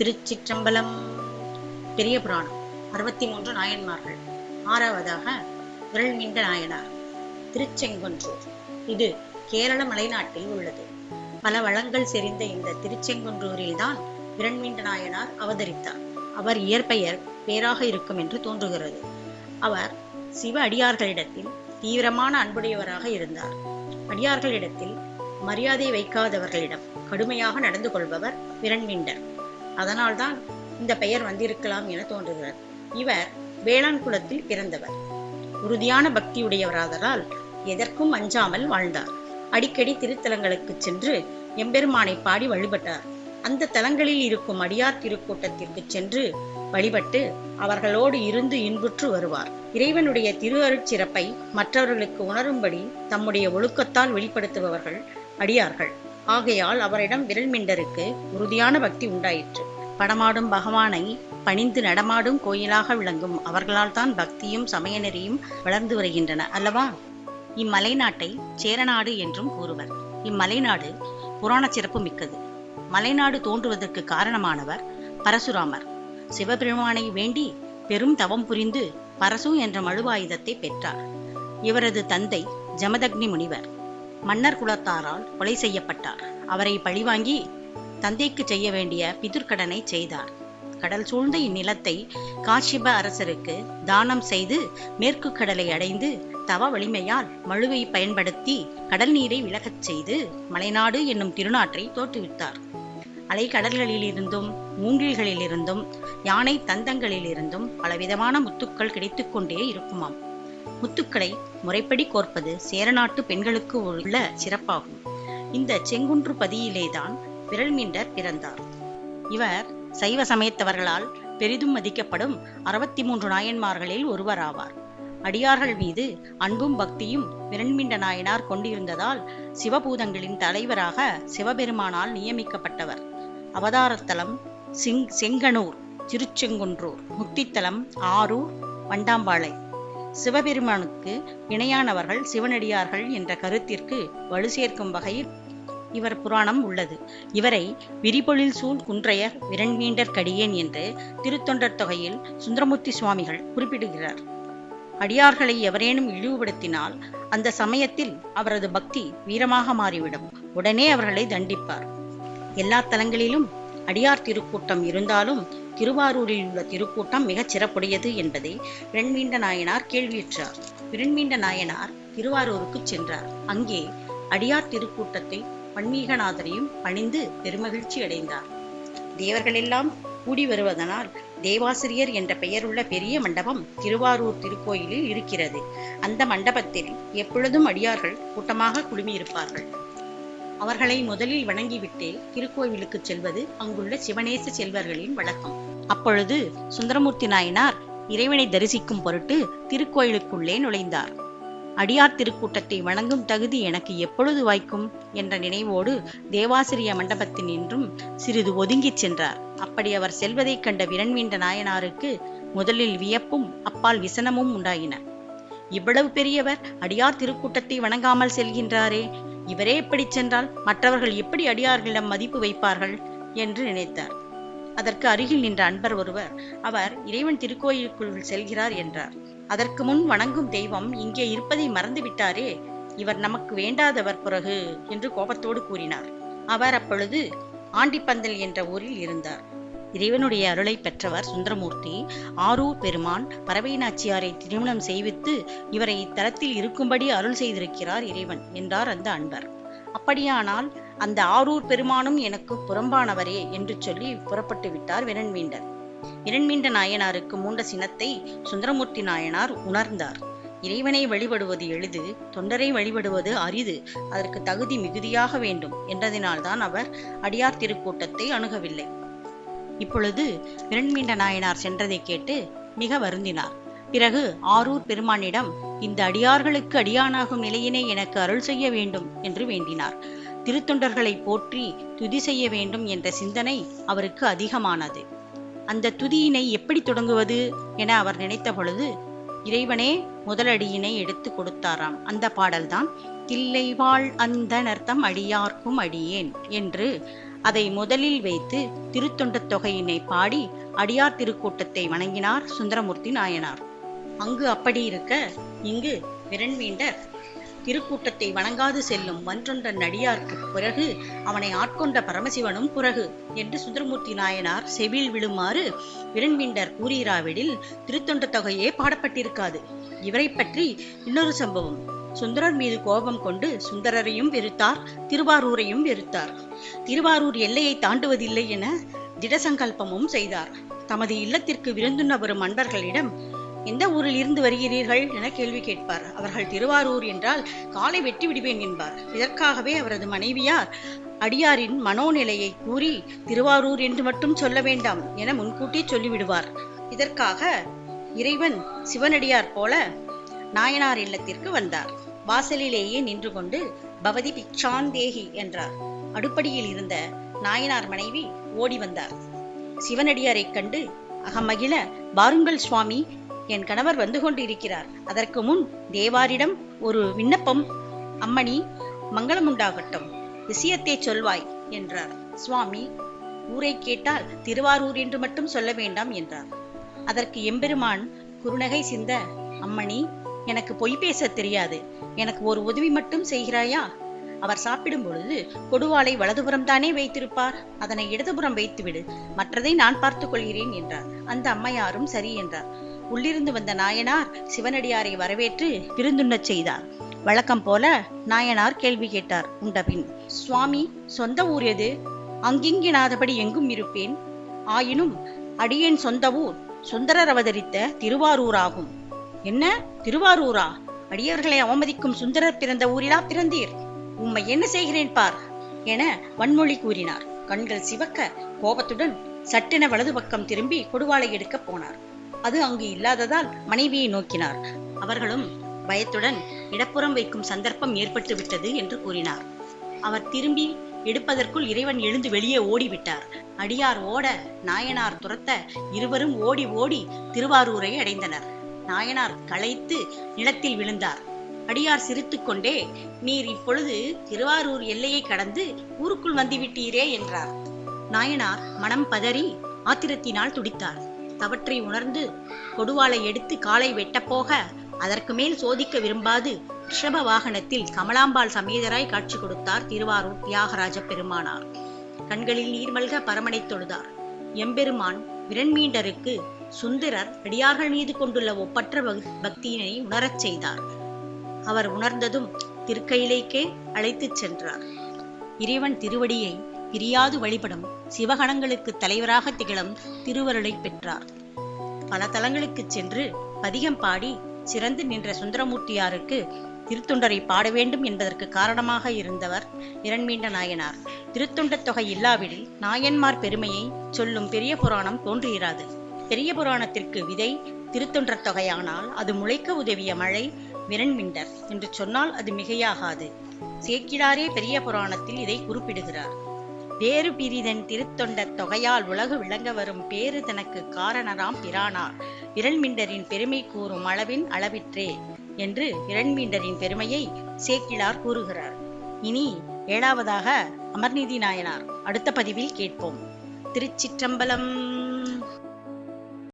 திருச்சிற்றம்பலம். பெரிய புராணம். அறுபத்தி மூன்று நாயன்மார்கள். ஆறாவதாக விரல்மீண்ட நாயனார். திருச்செங்குன்றூர். இது கேரள மலைநாட்டில் உள்ளது. பல வளங்கள் செறிந்த இந்த திருச்செங்குன்றூரில்தான் விரண்மிண்ட நாயனார் அவதரித்தார். அவர் இயற்பெயர் பேராக இருக்கும் என்று தோன்றுகிறது. அவர் சிவ அடியார்களிடத்தில் தீவிரமான அன்புடையவராக இருந்தார். அடியார்களிடத்தில் மரியாதை வைக்காதவர்களிடம் கடுமையாக நடந்து கொள்பவர் விரண்மிண்டர் அதனால்தான் இந்த பெயர் வந்திருக்கலாம் என தோன்றுகிறது. இவர் வேளாண் குலத்தில் பிறந்தவர். உறுதியான பக்தியுடையவராதலால் எதற்கும் அஞ்சாமல் வாழ்ந்தார். அடிக்கடி திருத்தலங்களுக்கு சென்று எம்பெருமானை பாடி வழிபட்டார். அந்த தலங்களில் இருக்கும் அடியார் திருக்கூட்டத்திற்கு சென்று வழிபட்டு அவர்களோடு இருந்து இன்புற்று வருவார். இறைவனுடைய திரு அருட்சிறப்பை மற்றவர்களுக்கு உணரும்படி தம்முடைய ஒழுக்கத்தால் வெளிப்படுத்துபவர்கள் அடியார்கள். ஆகையால் அவரிடம் விரல்மிண்டருக்கு உறுதியான பக்தி உண்டாயிற்று. படமாடும் பகவானை பணிந்து நடமாடும் கோயிலாக விளங்கும் அவர்களால் தான் பக்தியும் சமய நெறியும் வளர்ந்து வருகின்றன அல்லவா? இம்மலைநாட்டை சேரநாடு என்றும் கூறுவர். இம்மலைநாடு புராண சிறப்பு மிக்கது. மலைநாடு தோன்றுவதற்கு காரணமானவர் பரசுராமர். சிவபெருமானை வேண்டி பெரும் தவம் புரிந்து பரசு என்ற மழுவாயுதத்தை பெற்றார். இவரது தந்தை ஜமதக்னி முனிவர். மன்னர் குலத்தாரால் கொலை செய்யப்பட்டார். அவரை பழிவாங்கி தந்தைக்கு செய்ய வேண்டிய பிதுர்க்கடனை செய்தார். கடல் சூழ்ந்த இந்நிலத்தை காஷிப அரசருக்கு தானம் செய்து மேற்கு கடலை அடைந்து தவ வலிமையால் மழுவை பயன்படுத்தி கடல் நீரை விலகச் செய்து மலைநாடு என்னும் திருநாற்றை தோற்றுவித்தார். அலைக்கடல்களிலிருந்தும் மூங்கில்களிலிருந்தும் யானை தந்தங்களிலிருந்தும் பலவிதமான முத்துக்கள் கிடைத்துக் கொண்டே இருக்குமாம். முத்துக்களை முறைப்படி கோர்ப்பது சேரநாட்டு பெண்களுக்கு உள்ள சிறப்பாகும். இந்த செங்குன்று பதியிலேதான் விரல்மீண்டர் பிறந்தார். இவர் சைவ சமயத்தவர்களால் பெரிதும் மதிக்கப்படும் அறுபத்தி மூன்று நாயன்மார்களில் ஒருவராவார். அடியார்கள் மீது அன்பும் பக்தியும் விரண்மிண்ட நாயனார் கொண்டிருந்ததால் சிவபூதங்களின் தலைவராக சிவபெருமானால் நியமிக்கப்பட்டவர். அவதாரத்தலம் சிங் செங்கனூர் திருச்செங்குன்றூர் முக்தித்தலம் ஆரூர் வண்டாம்பாளை. சிவபெருமானுக்கு இணையானவர்கள் சிவனடியார்கள் என்ற கருத்திற்கு வலு சேர்க்கும் வகையில் இவர் புராணம் உள்ளது. இவரை விரிபொழில் சூழ் குன்றையர் விரண்மீண்டர் கடியேன் என்று திருத்தொண்டர் தொகையில் சுந்தரமூர்த்தி சுவாமிகள் குறிப்பிடுகிறார். அடியார்களை எவரேனும் இழிவுபடுத்தினால் அந்த சமயத்தில் அவரது பக்தி வீரமாக மாறிவிடும். உடனே அவர்களை தண்டிப்பார். எல்லா தலங்களிலும் அடியார் திருக்கூட்டம் இருந்தாலும் திருவாரூரில் உள்ள திருக்கூட்டம் மிகச் சிறப்புடையது என்பதை விரண்மீண்ட நாயனார் கேள்வியுற்றார். விரண்மீண்ட நாயனார் திருவாரூருக்கு சென்றார். அங்கே அடியார் திருக்கூட்டத்தை பன்மீகநாதரையும் பணிந்து பெருமகிழ்ச்சி அடைந்தார். தேவர்களெல்லாம் கூடி வருவதனால் தேவாசிரியர் என்ற பெயருள்ள பெரிய மண்டபம் திருவாரூர் திருக்கோயிலில் இருக்கிறது. அந்த மண்டபத்தில் எப்பொழுதும் அடியார்கள் கூட்டமாக குழுமியிருப்பார்கள். அவர்களை முதலில் வணங்கிவிட்டு திருக்கோவிலுக்கு செல்வது அங்குள்ள சிவநேச செல்வர்களின் வழக்கம். அப்பொழுது சுந்தரமூர்த்தி நாயனார் இறைவனை தரிசிக்கும் பொருட்டு திருக்கோயிலுக்குள்ளே நுழைந்தார். அடியார் திருக்கூட்டத்தை வணங்கும் தகுதி எனக்கு எப்பொழுது வாய்க்கும்? என்ற நினைவோடு தேவாசிரிய மண்டபத்தின் என்றும் சிறிது ஒதுங்கிச் சென்றார். அப்படி அவர் செல்வதைக் கண்ட விரண்மீண்ட நாயனாருக்கு முதலில் வியப்பும் அப்பால் விசனமும் உண்டாயின. இவ்வளவு பெரியவர் அடியார் திருக்கூட்டத்தை வணங்காமல் செல்கின்றாரே இவரே எப்படி சென்றால் மற்றவர்கள் எப்படி அடியார்களிடம் மதிப்பு வைப்பார்கள்? என்று நினைத்தார். அதற்கு அருகில் நின்ற அன்பர் ஒருவர் அவர் இறைவன் திருக்கோயிலுக்குள் செல்கிறார் என்றார். அதற்கு முன் வணங்கும் தெய்வம் இங்கே இருப்பதை மறந்துவிட்டாரே. இவர் நமக்கு வேண்டாதவர் பிறகு என்று கோபத்தோடு கூறினார். அவர் அப்பொழுது ஆண்டிப்பந்தல் என்ற ஊரில் இருந்தார். இறைவனுடைய அருளை பெற்றவர் சுந்தரமூர்த்தி ஆரூர் பெருமான் பறவை நாச்சியாரை திருமணம் செய்வித்து இவரை இத்தலத்தில் இருக்கும்படி அருள் செய்திருக்கிறார் இறைவன் என்றார் அந்த அன்பர். அப்படியானால் அந்த ஆரூர் பெருமானும் எனக்கு புறம்பானவரே என்று சொல்லி புறப்பட்டு விட்டார் விரண்மீண்டர் இரண்மீண்ட நாயனாருக்கு மூண்ட சினத்தை சுந்தரமூர்த்தி நாயனார் உணர்ந்தார். இறைவனை வழிபடுவது எளிது தொண்டரை வழிபடுவது அரிது அதற்கு தகுதி மிகுதியாக வேண்டும் என்றதினால்தான் அவர் அடியார் திருக்கூட்டத்தை அணுகவில்லை. இப்பொழுது இரண்மீண்ட நாயனார் சென்றதை கேட்டு மிக வருந்தினார். பிறகு ஆரூர் பெருமானிடம் இந்த அடியார்களுக்கு அடியானாகும் நிலையினை எனக்கு அருள் செய்ய வேண்டும் என்று வேண்டினார். திருத்தொண்டர்களை போற்றி துதி செய்ய வேண்டும் என்ற சிந்தனை அவருக்கு அதிகமானது. அந்த துதியினை எப்படி தொடங்குவது என அவர் நினைத்த பொழுது இறைவனே முதலடியினை எடுத்து கொடுத்தாராம். அந்த பாடல்தான் தில்லை வாழ் அந்த நர்த்தம் அடியார்க்கும் அடியேன் என்று அதை முதலில் வைத்து திருத்தொண்டத் தொகையினை பாடி அடியார் திருக்கூட்டத்தை வணங்கினார் சுந்தரமூர்த்தி நாயனார். அங்கு அப்படி இருக்க இங்கு விரண்மீண்டர் திருக்கூட்டத்தை வணங்காது செல்லும் வன்றொன்ற நடியார்க்கு பிறகு அவனை ஆட்கொண்ட பரமசிவனும் பிறகு என்று சுந்தரமூர்த்தி நாயனார் செவில் விழுமாறு விரண்மீண்டர் கூறுகிறாவிடில் திருத்தொண்ட தொகையே பாடப்பட்டிருக்காது. இவரை பற்றி இன்னொரு சம்பவம். சுந்தரர் மீது கோபம் கொண்டு சுந்தரரையும் வெறுத்தார் திருவாரூரையும் வெறுத்தார். திருவாரூர் எல்லையை தாண்டுவதில்லை என திடசங்கல்பமும் செய்தார். தமது இல்லத்திற்கு விருந்துண்ண வரும் அன்பர்களிடம் எந்த ஊரில் இருந்து வருகிறீர்கள் என கேள்வி கேட்பார். அவர்கள் திருவாரூர் என்றால் காலை வெட்டி விடுவேன் என்பார். இதற்காகவே அவரது மனைவியார் அடியாரின் மனோநிலையை கூறி திருவாரூர் என்று மட்டும் சொல்ல வேண்டாம் என முன்கூட்டி சொல்லிவிடுவார். இதற்காக இறைவன் சிவனடியார் போல நாயனார் இல்லத்திற்கு வந்தார். வாசலிலேயே நின்று கொண்டு பவதி பிக்ஷாந்தேகி என்றார். அடுப்படியில் இருந்த நாயனார் மனைவி ஓடி வந்தார். சிவனடியாரைக் கண்டு அகமகிழ வாருங்கள் சுவாமி என் கணவர் வந்து கொண்டிருக்கிறார். அதற்கு முன் தேவாரிடம் ஒரு விண்ணப்பம் அம்மணி மங்களம் உண்டாகட்டும் விஷயத்தை சொல்வாய் என்றார். சுவாமி ஊரை கேட்டால் திருவாரூர் என்று மட்டும் சொல்ல வேண்டாம் என்றார். அதற்கு எம்பெருமான் குறுநகை சிந்த அம்மணி எனக்கு பொய் பேச தெரியாது. எனக்கு ஒரு உதவி மட்டும் செய்கிறாயா? அவர் சாப்பிடும் பொழுது கொடுவாளை வலதுபுறம் தானே வைத்திருப்பார். அதனை இடதுபுறம் வைத்துவிடு. மற்றதை நான் பார்த்துக் கொள்கிறேன் என்றார். அந்த அம்மையாரும் சரி என்றார். உள்ளிருந்து வந்த நாயனார் சிவனடியாரை வரவேற்று விருந்துண்ணச் செய்தார். வழக்கம் போல நாயனார் கேள்வி கேட்டார் உண்டபின். சுவாமி சொந்த ஊர் எது? அங்கிங்கினாதபடி எங்கும் இருப்பேன். ஆயினும் அடியேன் சொந்த ஊர் சுந்தரர் அவதரித்த திருவாரூராகும். என்ன? திருவாரூரா? அடியவர்களை அவமதிக்கும் சுந்தரர் பிறந்த ஊரிலா பிறந்தீர்? உம்மை என்ன செய்கிறேன் பார்? என வன்மொழி கூறினார். கண்கள் சிவக்க கோபத்துடன் சட்டென வலது பக்கம் திரும்பி கொடுவாளை எடுக்கப் போனார். அது அங்கு இல்லாததால் மனைவியை நோக்கினார். அவர்களும் பயத்துடன் இடப்புறம் வைக்கும் சந்தர்ப்பம் ஏற்பட்டு விட்டது என்று கூறினார். அவர் திரும்பி எடுப்பதற்குள் இறைவன் எழுந்து வெளியே ஓடிவிட்டார். அடியார் ஓட நாயனார் துரத்த இருவரும் ஓடி ஓடி திருவாரூரை அடைந்தனர். நாயனார் களைத்து நிலத்தில் விழுந்தார். அடியார் சிரித்துக்கொண்டே நீர் இப்பொழுது திருவாரூர் எல்லையை கடந்து ஊருக்குள் வந்துவிட்டீரே என்றார். நாயனார் மனம் பதறி ஆத்திரத்தினால் துடித்தார். தவற்றை உணர்ந்து கொடுவாளை எடுத்து காலை வெட்டப்போக அதற்கு மேல் சோதிக்க விரும்பாது. ரிஷப வாகனத்தில் கமலாம்பாள் சமேதராய் காட்சி கொடுத்தார் திருவாரூர் தியாகராஜ பெருமானார். கண்களில் நீர்மல்க பரமனை தொழுதார். எம்பெருமான் விரண்மீண்டருக்கு சுந்தரர் அடியார்கள் மீது கொண்டுள்ள ஒப்பற்ற பக்- பக்தியினை உணரச் செய்தார். அவர் உணர்ந்ததும் திருக்கையிலேக்கே அழைத்துச் சென்றார். இறைவன் திருவடியை பிரியாது வழிபடும் சிவகணங்களுக்கு தலைவராக திகழும் திருவருளை பெற்றார். பல தலங்களுக்கு சென்று பதிகம் பாடி சிறந்து நின்ற சுந்தரமூர்த்தியாருக்கு திருத்தொண்டரை பாட வேண்டும் என்பதற்கு காரணமாக இருந்தவர் இரண்மீண்ட நாயனார். திருத்தொண்டத் தொகை இல்லாவிடில் நாயன்மார் பெருமையை சொல்லும் பெரிய புராணம் தோன்றுகிறாது பெரிய புராணத்திற்கு விதை திருத்தொன்றத் தொகையானால் அது முளைக்க உதவிய மழை விரண்மிண்டர். என்று சொன்னால் அது மிகையாகாது. சேக்கிடாரே பெரிய புராணத்தில் இதை குறிப்பிடுகிறார். வேறு பிரிதன் திருத்தொண்ட தொகையால் உலகு விளங்க வரும் பேறு தனக்கு காரணராம் பிரானார். விரண்மிண்டரின் பெருமை கூறும் அளவின் அளவிற்றே என்று விரண்மீண்டரின் பெருமையை சேக்கிழார் கூறுகிறார். இனி ஏழாவதாக அமர்நீதி நாயனார். அடுத்த பதிவில் கேட்போம். திருச்சிற்றம்பலம்